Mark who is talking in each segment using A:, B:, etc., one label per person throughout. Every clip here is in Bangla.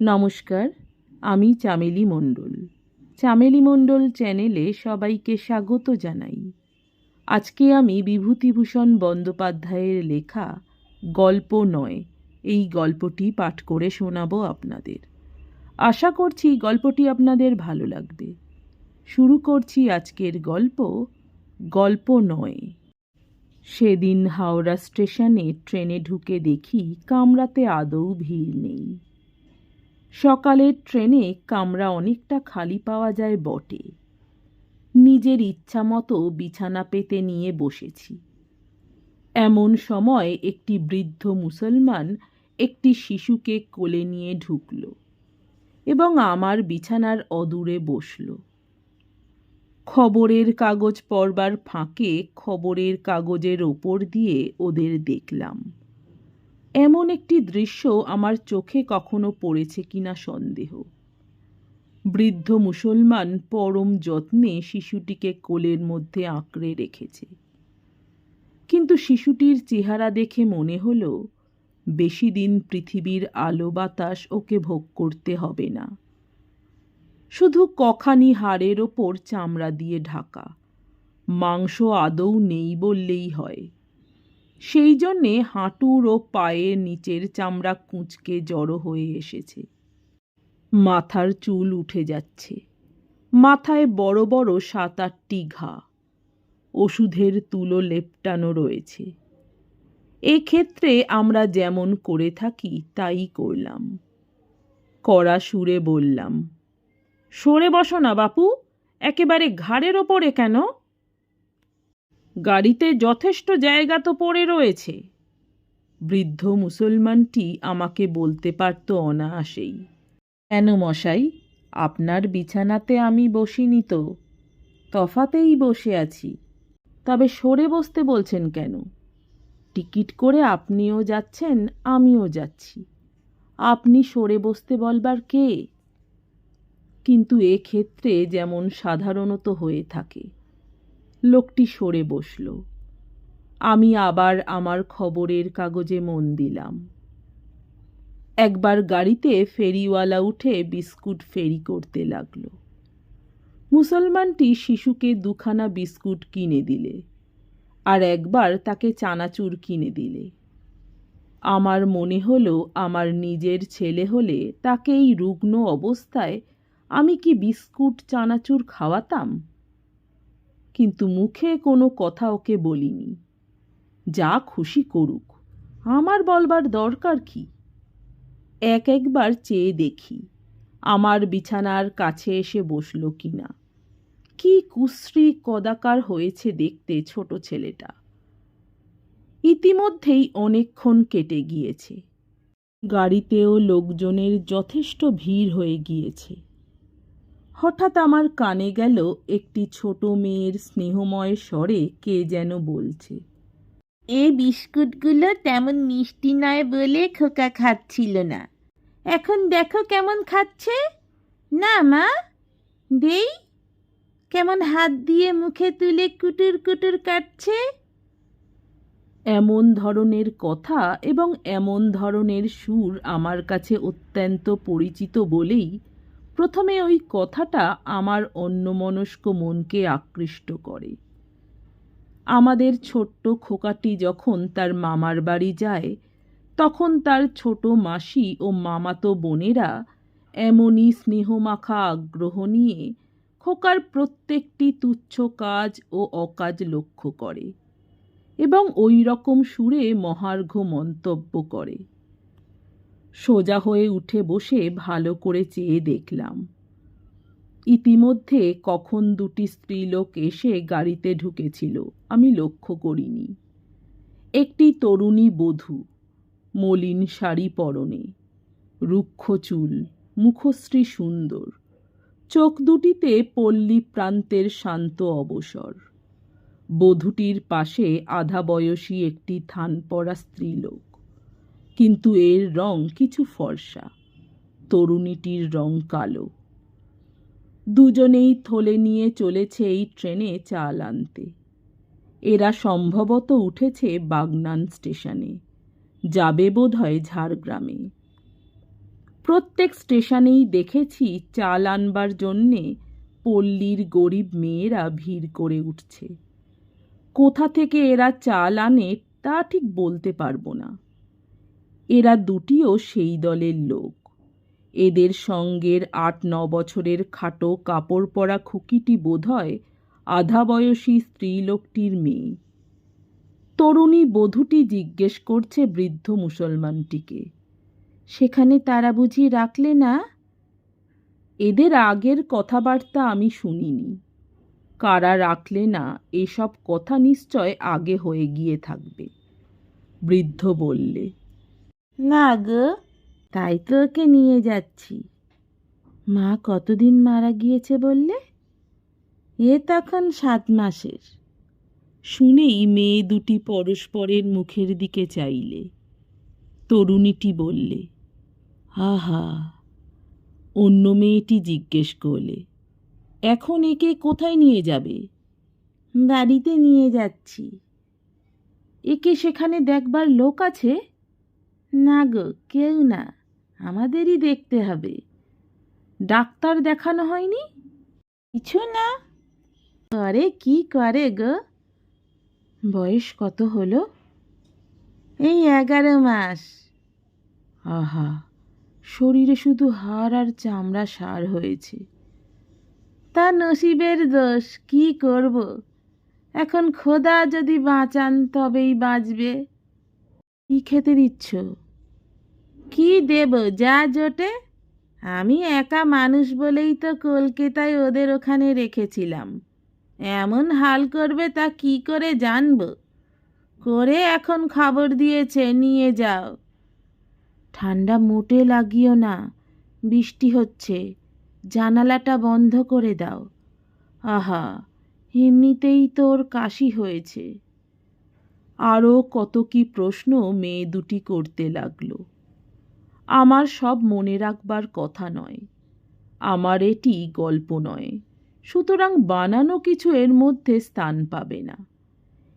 A: নমস্কার, আমি চামেলি মণ্ডল। চামেলি মণ্ডল চ্যানেলে সবাইকে স্বাগত জানাই। আজকে আমি বিভূতিভূষণ বন্দ্যোপাধ্যায়ের লেখা গল্প নয়, এই গল্পটি পাঠ করে শোনাব আপনাদের। আশা করছি গল্পটি আপনাদের ভালো লাগবে। শুরু করছি আজকের গল্প গল্প নয়। সেদিন হাওড়া স্টেশনে ট্রেনে ঢুকে দেখি কামরাতে আদৌ ভিড় নেই। সকালের ট্রেনে কামরা অনেকটা খালি পাওয়া যায় বটে। নিজের ইচ্ছা মতো বিছানা পেতে নিয়ে বসেছি। এমন সময় একটি বৃদ্ধ মুসলমান একটি শিশুকে কোলে নিয়ে ঢুকল এবং আমার বিছানার অদূরে বসল। খবরের কাগজ পড়বার ফাঁকে খবরের কাগজের ওপর দিয়ে ওদের দেখলাম। এমন একটি দৃশ্য আমার চোখে কখনো পড়েছে কিনা সন্দেহ। বৃদ্ধ মুসলমান পরম যত্নে শিশুটিকে কোলের মধ্যে আঁকড়ে রেখেছে। কিন্তু শিশুটির চেহারা দেখে মনে হলো, বেশি দিন পৃথিবীর আলো বাতাস ওকে ভোগ করতে হবে না। শুধু কখানি হাড়ের ওপর চামড়া দিয়ে ঢাকা, মাংস আদৌ নেই বললেই হয়। সেই জন্যে হাঁটুর ও পায়ের নিচের চামড়া কুঁচকে জড়ো হয়ে এসেছে। মাথার চুল উঠে যাচ্ছে। মাথায় বড় বড় সাত আটটি ঘা। ওষুধের তুলো লেপটানো রয়েছে। এক্ষেত্রে আমরা যেমন করে থাকি, তাই করলাম। কড়া সুরে বললাম, সরে বসো না বাপু, একেবারে ঘাড়ের ওপরে কেন? গাড়িতে যথেষ্ট জায়গা তো পড়ে রয়েছে। বৃদ্ধ মুসলমানটি আমাকে বলতে পারত অনায়াসেই, কেন মশাই, আপনার বিছানাতে আমি বসিনি তো? তফাতেই বসে আছি। তবে সরে বসতে বলছেন কেন? টিকিট করে আপনিও যাচ্ছেন, আমিও যাচ্ছি। আপনি সরে বসতে বলবার কে? কিন্তু এ ক্ষেত্রে যেমন সাধারণত হয়ে থাকে লোকটি সরে বসল। আমি আবার আমার খবরের কাগজে মন দিলাম। একবার গাড়িতে ফেরিওয়ালা উঠে বিস্কুট ফেরি করতে লাগল। মুসলমানটি শিশুকে দুখানা বিস্কুট কিনে দিলে আর একবার তাকে চানাচুর কিনে দিলে। আমার মনে হলো আমার নিজের ছেলে হলে তাকে এই রুগ্ন অবস্থায় আমি কি বিস্কুট, চানাচুর খাওয়াতাম? কিন্তু মুখে কোনো কথা ওকে বলিনি। যা খুশি করুক, আমার বলবার দরকার কি? এক একবার চেয়ে দেখি, আমার বিছানার কাছে এসে বসল কি না কি কুশ্রী কদাকার হয়েছে দেখতে ছোট ছেলেটা। ইতিমধ্যেই অনেকক্ষণ কেটে গিয়েছে। গাড়িতেও লোকজনের যথেষ্ট ভিড় হয়ে গিয়েছে। হঠাৎ আমার কানে গেল একটি ছোট মেয়ের স্নেহময় স্বরে কে যেন বলছে।
B: এ বিস্কুটগুলো তেমন মিষ্টি নয় বলে খোকা খাচ্ছিল না। এখন দেখো কেমন খাচ্ছে। না মা। দেই। কেমন হাত দিয়ে মুখে তুলে কুটুর কুটুর কাটছে।
A: এমন ধরনের কথা এবং এমন ধরনের সুর আমার কাছে অত্যন্ত পরিচিত বলেই প্রথমে ওই কথাটা আমার অন্যমনস্ক মনকে আকৃষ্ট করে। আমাদের ছোট্ট খোকাটি যখন তার মামার বাড়ি যায়, তখন তার ছোট মাসি ও মামাতো বোনেরা এমনই স্নেহমাখা আগ্রহ নিয়ে খোকার প্রত্যেকটি তুচ্ছ কাজ ও অকাজ লক্ষ্য করে এবং ওই রকম সুরে মহার্ঘ মন্তব্য করে। সোজা হয়ে উঠে বসে ভালো করে চেয়ে দেখলাম। ইতিমধ্যে কখন দুটি স্ত্রীলোক এসে গাড়িতে ঢুকেছিল, আমি লক্ষ্য করিনি। একটি তরুণী বধূ, মলিন শাড়ি পরনে, রুক্ষ চুল, মুখশ্রী সুন্দর, চোখ দুটিতে পল্লী প্রান্তের শান্ত অবসর। বধূটির পাশে আধা বয়সী একটি থান পড়া স্ত্রীলোক। কিন্তু এর রং কিছু ফর্সা। তরুণীটির রং কালো। দুজনেই থলে নিয়ে চলেছে এই ট্রেনে চাল আনতে। এরা সম্ভবত উঠেছে বাগনান স্টেশনে। যাবে বোধ হয় ঝাড়গ্রামে। প্রত্যেক স্টেশনেই দেখেছি চাল আনবার জন্যে পল্লীর গরিব মেয়েরা ভিড় করে উঠছে। কোথা থেকে এরা চাল আনে তা ঠিক বলতে পারব না। এরা দুটিও সেই দলের লোক। এদের সঙ্গের আট ন বছরের খাটো কাপড় পরা খুকিটি বোধহয় আধা বয়সী স্ত্রীলোকটির মেয়ে। তরুণী বধূটি জিজ্ঞেস করছে বৃদ্ধ মুসলমানটিকে, সেখানে তারা বুঝি রাখলে না? এদের আগের কথাবার্তা আমি শুনিনি। কারা রাখলে না এসব কথা নিশ্চয় আগে হয়ে গিয়ে থাকবে। বৃদ্ধ বললে
B: না গো, তাই তো ওকে নিয়ে যাচ্ছি। মা কতদিন মারা গিয়েছে বললে? এ তখন সাত মাসের।
A: শুনেই মেয়ে দুটি পরস্পরের মুখের দিকে চাইলে। তরুণীটি বললে, আহা, অন্য মেয়েটি জিজ্ঞেস করলে, এখন একে কোথায় নিয়ে যাবে?
B: বাড়িতে নিয়ে যাচ্ছি।
A: একে সেখানে দেখবার লোক আছে?
B: না গো, কেউ না, আমাদেরই দেখতে হবে।
A: ডাক্তার দেখানো হয়নি?
B: কিছু না। করে কি করে গো? বয়স কত হলো? এই এগারো মাস।
A: আহা, শরীরে শুধু হাড় আর চামড়া সার হয়েছে।
B: তা নসিবের দোষ, কি করব? এখন খোদা যদি বাঁচান, তবেই বাঁচবে।
A: কি খেতে দিচ্ছ?
B: কি দেব যা জোটে? আমি একা মানুষ বলেই তো কলকাতায় ওদের ওখানে রেখেছিলাম। এমন হাল করবে তা কি করে জানব? করে এখন খবর দিয়েছে, নিয়ে যাও।
A: ঠান্ডা মোটে লাগিও না, বৃষ্টি হচ্ছে, জানালাটা বন্ধ করে দাও। আহা, এমনিতেই তোর কাশি হয়েছে। আরও কত কি প্রশ্ন মেয়ে দুটি করতে লাগল। আমার সব মনে রাখবার কথা নয়। আমার এটি গল্প নয়। সুতরাং বানানো কিছু এর মধ্যে স্থান পাবে না।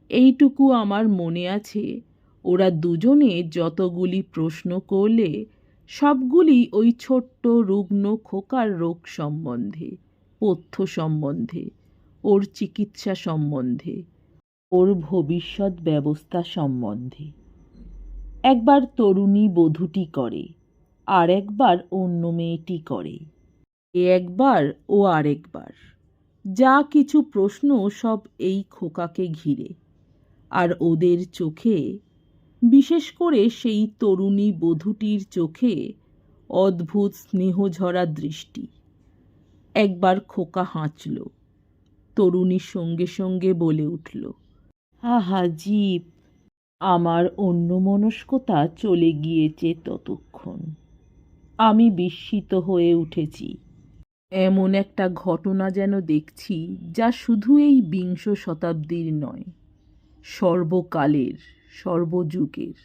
A: এইটুকু আমার মনে আছে, ওরা দুজনে যতগুলি প্রশ্ন করলে, সবগুলি ওই ছোট্ট রুগ্ন খোকার রোগ সম্বন্ধে, পথ্য সম্বন্ধে, ওর চিকিৎসা সম্বন্ধে, ওর ভবিষ্যৎ ব্যবস্থা সম্বন্ধে। একবার তরুণী বধূটি করে, আর একবার অন্য মেয়েটি করে। এ একবার ও আরেকবার যা কিছু প্রশ্ন সব এই খোকাকে ঘিরে, আর ওদের চোখে, বিশেষ করে সেই তরুণী বধূটির চোখে অদ্ভুত স্নেহঝরা দৃষ্টি। একবার খোকা হাঁচল তরুণীর সঙ্গে সঙ্গে বলে উঠল, আহা, জীব! আমার অন্যমনস্কতা চলে গিয়েছে ততক্ষণ। আমি বিস্মিত হয়ে উঠেছি। এমন একটা ঘটনা যেন দেখছি যা শুধু এই বিংশ শতাব্দীর নয়, সর্বকালের, সর্বযুগের।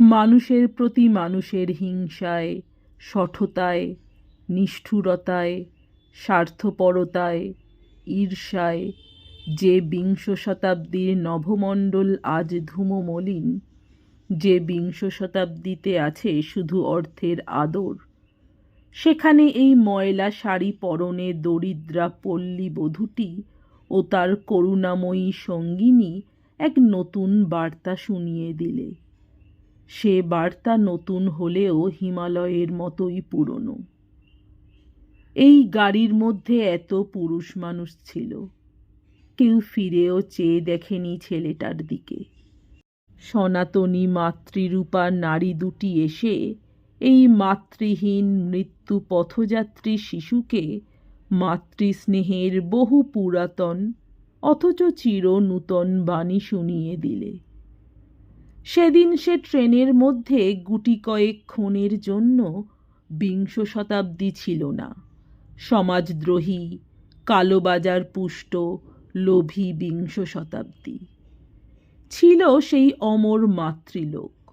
A: মানুষের প্রতি মানুষের হিংসায়, সঠতায়, নিষ্ঠুরতায়, স্বার্থপরতায়, ঈর্ষায় যে বিংশ শতাব্দীর নভমণ্ডল আজ ধূমমলিন, যে বিংশ শতাব্দীতে আছে শুধু অর্থের আদর। সেখানে এই ময়লা শাড়ি পরনে দরিদ্রা পল্লী বধূটি ও তার করুণাময়ী সঙ্গিনী এক নতুন বার্তা শুনিয়ে দিলে। সে বার্তা নতুন হলেও হিমালয়ের মতোই পুরনো। এই গাড়ির মধ্যে এত পুরুষ মানুষ ছিল। কেউ ফিরেও চেয়ে দেখেনি ছেলেটার দিকে। সনাতনী মাতৃরূপা নারী দুটি এসে এই মাতৃহীন মৃত্যু পথযাত্রী শিশুকে মাতৃস্নেহের বহু পুরাতন, অথচ চির নূতন বাণী শুনিয়ে দিলে। সেদিন সে ট্রেনের মধ্যে গুটি কয়েক ক্ষণের জন্য বিংশ শতাব্দী ছিল না। সমাজদ্রোহী, কালোবাজার পুষ্ট লোভী বিংশ শতাব্দী। ছিল সেই অমর মাতৃলোক।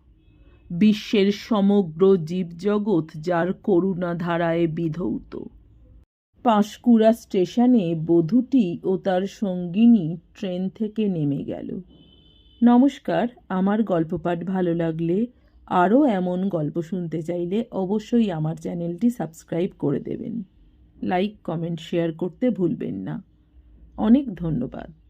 A: বিশ্বের সমগ্র জীবজগৎ যার করুণা ধারায় বিধৌত। পাঁশকুড়া স্টেশনে বধূটি ও তার সঙ্গিনী ট্রেন থেকে নেমে গেল। নমস্কার, আমার গল্প পাঠ ভালো লাগলে আরও এমন গল্প শুনতে চাইলে অবশ্যই আমার চ্যানেলটি সাবস্ক্রাইব করে দেবেন। লাইক, কমেন্ট, শেয়ার করতে ভুলবেন না। অনেক ধন্যবাদ।